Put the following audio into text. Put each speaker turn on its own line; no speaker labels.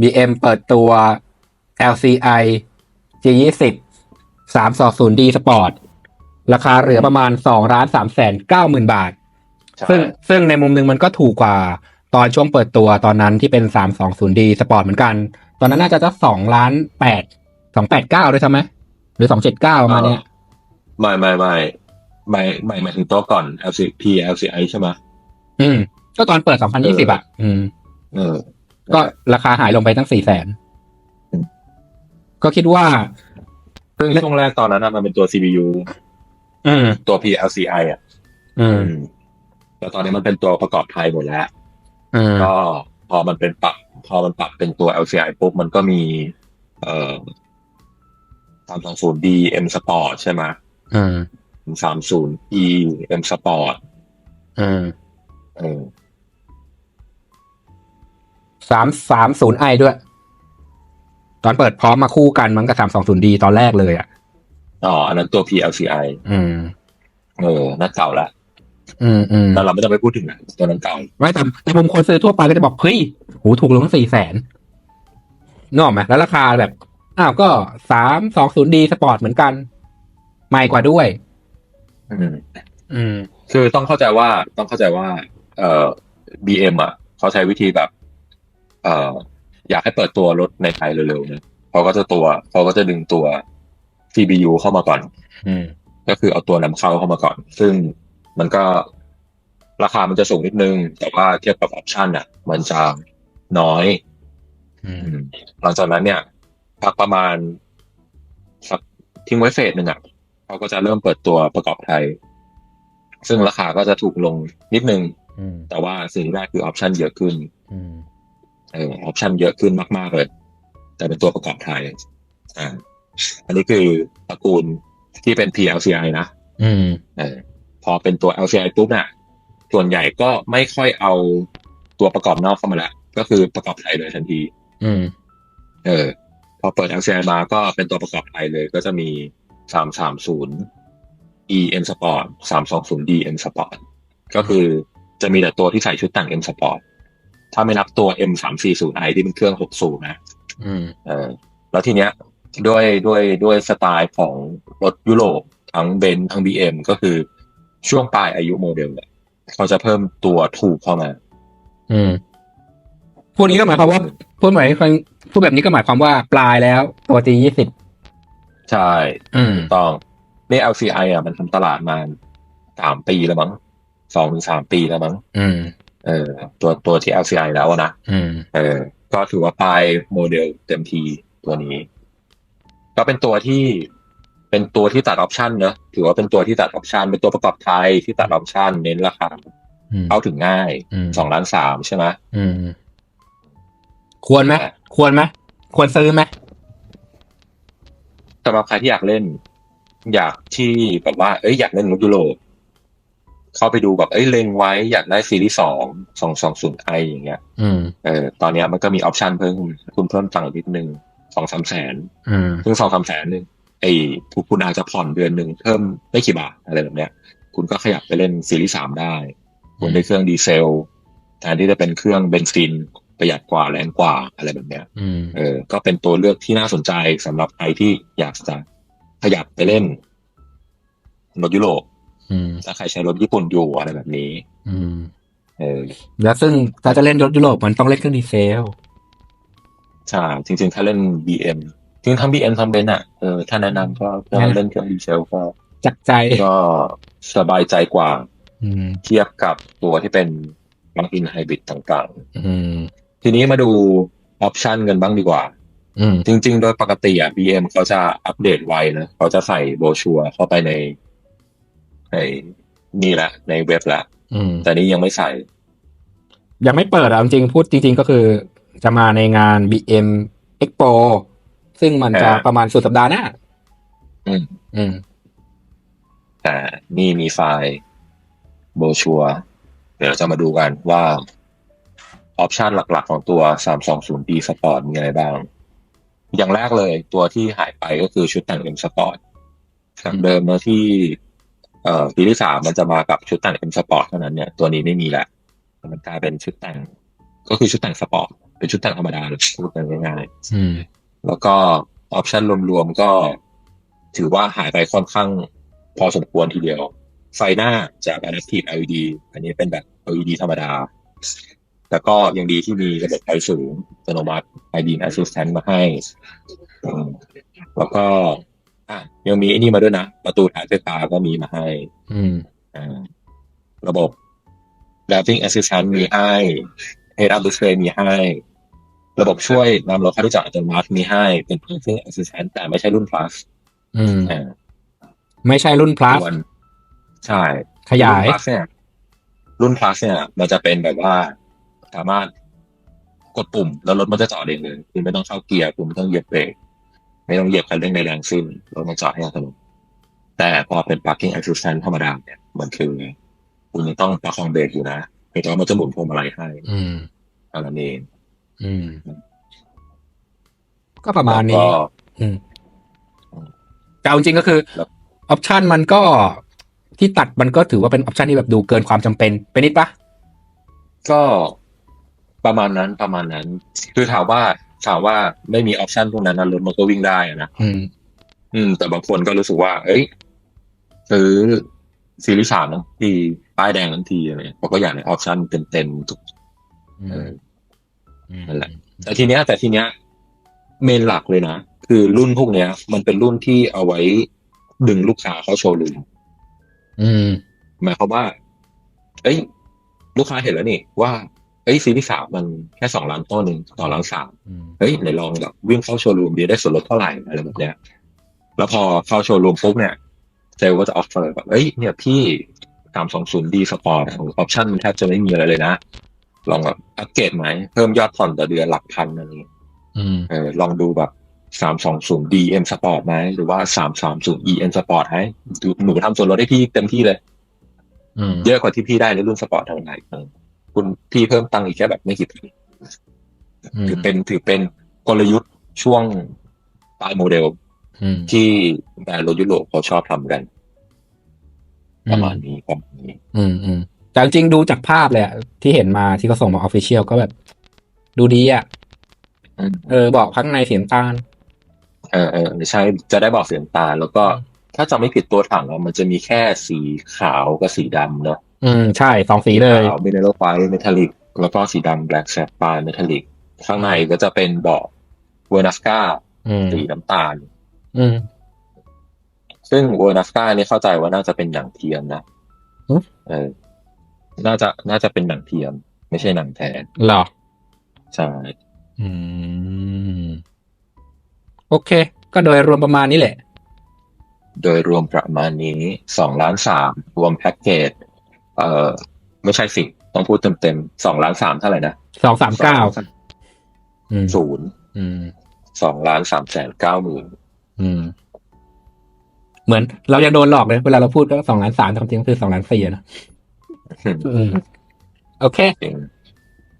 BM เปิดตัว LCI G20 320D Sport ราคาเหลือประมาณ2ล้าน3แสน9หมื่นบาท
ใช่
ซึ่งซึ่งในมุมหนึ่งมันก็ถูกกว่าตอนช่วงเปิดตัวตอนนั้นที่เป็น 320D Sport เหมือนกัน ตอนนั้นน่าจะสัก2ล้าน8 289ด้วยใช่ไหมหรือ 279ประมาณเนี้ย
ไม่ไม่ไม่ไม่ไม่หมายถึงตัวก่อน LCP LCI ใช่ไหม
อืม ก็ตอนเปิด 2020อะ อืม
เออ
ก็ราคาหายลงไปตั้ง4แสน
อืม
ก็คิดว่า
ซึ่งช่วงแรกตอนนั้นนะมันเป็นตัว CPU
อืม
ตัว PLCI อะ
อืม
อืมแต่ตอนนี้มันเป็นตัวประกอบไทยหมดแล้ว
อืม
ก็พอมันเป็นปรับ พอมันปรับเป็นตัว LCI ปุ๊บมันก็มี เอ่อ 320D M Sport ใช่ไหม
อืม
30E M Sport
อืม
เออ
สามสามศูนย์ไอด้วย ตอนเปิดพร้อมมาคู่กันมันกับสามสองศูนย์ดีตอนแรกเลยอะ
อ๋ออันนั้นตัว PLCI
อืม
เออน่าเก่าละ
อืมอืม
แต่เราไม่ต้องไปพูดถึงอะตัวนั้นเก่า
ไม่แต่แต่ผมคนซื้อทั่วไปก็จะบอกเฮ้ยโหถูกลงตั้งสี่แสนนกออกไหมแล้วราคาแบบอ้าวก็สามสองศูนย์ดีสปอร์ตเหมือนกันใหม่กว่าด้วย
อืม
อืม
คือต้องเข้าใจว่าต้องเข้าใจว่า เอ่อ BM อะเขาใช้วิธีแบบ เอ่ออยากให้เปิดตัวรถในไทยเร็วๆนะเขาก็จะตัวเขาก็จะดึงตัว CBU เข้ามาก่อน
อืม
ก็คือเอาตัวนำเข้าเข้ามาก่อน ซึ่งมันก็ราคามันจะสูงนิดนึง แต่ว่าเทียบกับออปชันอะ มันจะน้อย
อืม
อืม หลังจากนั้นเนี่ยพักประมาณสักทิ้งไว้เฟสหนึ่งอะเขาก็จะเริ่มเปิดตัวประกอบไทย ซึ่งราคาก็จะถูกลงนิดนึง
อืม
แต่ว่าสิ่งที่ได้คือออปชันเยอะขึ้น
อืม
เออออปชันเยอะขึ้นมากๆเลย แต่เป็นตัวประกอบไทยอ่าอันนี้คือตระกูลที่เป็น PLCI นะ
อืม
เออพอเป็นตัว LCI ปุ๊บเนี่ยส่วนใหญ่ก็ไม่ค่อยเอาตัวประกอบนอกเข้ามาแล้วก็คือประกอบไทยเลยทันที
อืม
เออ พอเปิด LCI มาก็เป็นตัวประกอบไทยเลย ก็จะมี330 EM Sport 320D M Sport ก็คือจะมีแต่ตัวที่ใส่ชุดแต่ง M Sport ถ้าไม่นับตัว M 3 4 0 i ที่เป็นเครื่อง60นะ
อืม
เออแล้วทีเนี้ยด้วยด้วยด้วยสไตล์ของรถยุโรปทั้งเบนซ์ทั้ง BM ก็คือช่วงปลายอายุโมเดลเนี่ยเขาจะเพิ่มตัวถูกเข้ามา
อืมพูดนี้ก็หมายความว่าพูดหมายความพูดแบบนี้ก็หมายความว่าปลายแล้วตัว G ยี่สิบ
ใช่
อืม
ถูกต้องนี่ LCI อะมันทำตลาดมาสามปีแล้วมั้งสองถึงสามปีแล้วมั้ง
อืม
เออตัวตัวที่ LCI แล้วอะนะ
อืม
เออ ก็ถือว่าปลายโมเดลเต็มทีตัวนี้ ก็เป็นตัวที่เป็นตัวที่ตัดออปชันเนอะถือว่าเป็นตัวที่ตัดออปชันเป็นตัวประกอบไทยที่ตัดออปชันเน้นราคา
อืม
เข้าถึงง่าย
อืม
สองล้านสามใช่ไหม
อืมควรไหมควรไหมควรซื้อไหม
สำหรับใครที่อยากเล่น อยากที่แบบว่า เอ้ยอยากเล่นรถยุโรป เข้าไปดูแบบเอ้ยเล็งไว้อยากได้ซีรีส์สองสองสองศูนย์ไออย่างเงี้ย
อืม
เออตอนเนี้ยมันก็มีออปชันเพิ่มคุณเพิ่มตังค์อีกนิดนึงสองสามแสน
อืม
ซึ่งสองสามแสนหนึ่งไอ้ผู้คุณอาจจะผ่อนเดือนหนึ่งเพิ่มไม่กี่บาทอะไรแบบเนี้ย คุณก็ขยับไปเล่นซีรีส์สามได้คุณได้เครื่องดีเซลแทนที่จะเป็นเครื่องเบนซินประหยัดกว่าแรงกว่าอะไรแบบเนี้ย
อืม
เออ ก็เป็นตัวเลือกที่น่าสนใจสำหรับใครที่อยากจะขยับไปเล่นรถยุโรป
อืม
ถ้าใครใช้รถญี่ปุ่นอยู่อะไรแบบนี้
อืม
เออ
แล้วซึ่งถ้าจะเล่นรถยุโรปมันต้องเล่นเครื่องดีเซล
ใช่จริงๆ ถ้าเล่น BM จริงๆทั้ง BM ทั้งเบนซ์อะเออถ้าแนะนำก็ก็
แนะนำ
เล่นเครื่องดีเซลก็
จักใจ
ก็สบายใจกว่า
อืม
เทียบกับตัวที่เป็นบังอินไฮบริดต่าง
อืม
ๆทีนี้มาดูออปชันกันบ้างดีกว่า
อืม
จริง ๆ โดยปกติอะ BM เขาจะอัปเดตไวนะเขาจะใส่โบรชัวร์เข้าไปใน ในนี่แหละ ในเว็บละ
อืม
แต่นี้ยังไม่ใส่
ยังไม่เปิดอะจริงๆพูดจริง ๆ ก็คือจะมาในงาน BM Expo ซึ่งมันจะ
อ่า
ประมาณสุดสัปดาห์หน้า
อืม
อืม
แต่นี่มีไฟล์โบรชัวร์เดี๋ยวเราจะมาดูกันว่าออปชันหลักๆของตัว 320D Sport มีอะไรบ้าง อย่างแรกเลยตัวที่หายไปก็คือชุดแต่ง M Sport จากเดิมเนอะที่ เอ่อปีที่สามมันจะมากับชุดแต่ง M Sport เท่านั้นเนี่ยตัวนี้ไม่มีแล้วมันกลายเป็นชุดแต่ง ก็คือชุดแต่งสปอร์ตเป็นชุดแต่งธรรมดาเลยพูดกันง่าย
อืม
ๆแล้วก็ออปชันรวมๆก็ถือว่าหายไปค่อนข้างพอสมควรทีเดียว ไฟหน้าจาก Adaptive LED อันนี้เป็นแบบ LED ธรรมดาแต่ก็ยังดีที่มีระบบไฟสูงอัตโนมัติ ID Assistant มาให้อืมแล้วก็ อะยังมีไอ้นี่มาด้วยนะ ประตูถ่ายไฟฟ้าก็มีมาให้
อืม
อ่าระบบ Driving Assistant มีให้ Head Up Display มีให้ ระบบช่วยนำรถเข้าที่จอดอัตโนมัติมีให้ เป็น Driving Assistant แต่ไม่ใช่รุ่น plus
อืม
อ่า
ไม่ใช่รุ่น plus
ส่วนใช่
ขยาย
รุ่น plus เนี่ยรุ่น plus เนี่ย มันจะเป็นแบบว่าสามารถกดปุ่มแล้วรถมันจะจอดเองเลยคุณไม่ต้องเข้าเกียร์คุณไม่ต้องเหยียบเบรก ไม่ต้องเหยียบคันเร่งใดแรงสิ้นรถมันจอดให้อัตโนมัติแต่พอเป็น parking assistant ธรรมดาเนี่ยมันคือคุณต้องประคองเบรกอยู่นะเพียงแต่ว่ามันจะหมุนพวงมาลัยให้
อืม
อันนั้นเอง
ก็ประมาณนี้
แต่
เอาจริงก็คือออปชันมันก็ที่ตัดมันก็ถือว่าเป็นออปชันที่แบบดูเกินความจำเป็นไปนิดปะ
ก็ประมาณนั้นประมาณนั้น คือถามว่า ถามว่าไม่มีออปชันพวกนั้นนะรถมันก็วิ่งได้อะนะ
อืม
อืม แต่บางคนก็รู้สึกว่า เอ้ยซื้อซีรีส์สามทั้งทีป้ายแดงทั้งทีอะไรเงี้ยเขาก็อยากในออปชันเต็มๆทุก
อื
เอ
ม
อนั่นแหละแต่ทีเนี้ย แต่ทีเนี้ย เมนหลักเลยนะ คือรุ่นพวกเนี้ย มันเป็นรุ่นที่เอาไว้ดึงลูกค้าเข้าโชว์รูม
อืม
หมายความว่า เอ้ย ลูกค้าเห็นแล้วนี่ว่าเอ้ยซีรีส์สามมันแค่สองล้านต้นหนึ่งต่อล้านสาม
อืม
เฮ้ยไหนลองแบบวิ่งเข้าโชว์รูมดีได้ส่วนลดเท่าไหร่อะไรแบบเนี้ย แล้วพอเข้าโชว์รูมปุ๊บเนี่ยเซลล์ก็จะออฟเฟอร์แบบเอ้ยเนี่ยพี่สามสองศูนย์ดีสปอร์ตของออปชั่นมันแทบจะไม่มีอะไรเลยนะ ลองแบบอัปเกรดไหม เพิ่มยอดผ่อนต่อเดือนหลักพันอะไรอย่างเงี้ย
อืม
เออลองดูแบบสามสองศูนย์ดีเอ็มสปอร์ตไหมหรือว่าสามสามศูนย์อีเอ็นสปอร์ตให้ดูหนูทำส่วนลดให้พี่เต็มที่เลย
อืม
เยอะกว่าที่พี่ได้ในรุ่นสปอร์ตเท่าไหร่เออ คุณพี่เพิ่มตังค์อีกแค่แบบไม่กี่พันถือเป็นถือเป็นกลยุทธ์ช่วงปลายโมเดล
อืม
ที่แบรนด์รถยุโรปเขาชอบทำกัน ประมาณนี้ประมาณนี้
อืมอืมแต่จริงๆดูจากภาพเลยอะที่เห็นมาที่เขาส่งมาออฟฟิเชียลก็แบบ ดูดีอะ
อืม
เออ บอกข้างในสีน้ำตาล
เออเออใช่จะได้บอกเสียงตาล แล้วก็
อืม
ถ้าจำไม่ผิดตัวถังอะมันจะมีแค่สีขาวกับสีดำเนาะ
อืมใช่สองสีเลย
ขาวเมทัลไฟเมทัลลิกแล้วก็สีดำแบล็กแซฟไฟเมทัลลิกข้างในก็จะเป็นเบาะเวอร์นัสกา
อืม
สีน้ำตาล
อืม
ซึ่งเวอร์นัสกาเนี่ยเข้าใจว่าน่าจะเป็นหนังเทียมนะ
อืม
เออ น่าจะน่าจะเป็นหนังเทียม ไม่ใช่หนังแท้
เหรอ
ใช่
อืม โอเค ก็โดยรวมประมาณนี้แหละ
โดยรวมประมาณนี้สองล้านสามรวมแพ็กเกจ เอ่อไม่ใช่สิต้องพูดเต็มๆสองล้านสามเท่าไหร่นะ
สองสามเก้าอืม
ศูนย์
อืม
สองล้านสามแสนเก้าหมื่น
อืมเหมือนเรายังโดนหลอกเลยเวลาเราพูดก็สองล้านสามแต่ความจริงก็คือสองล้านสี่อะนะอืมโอเค
จริง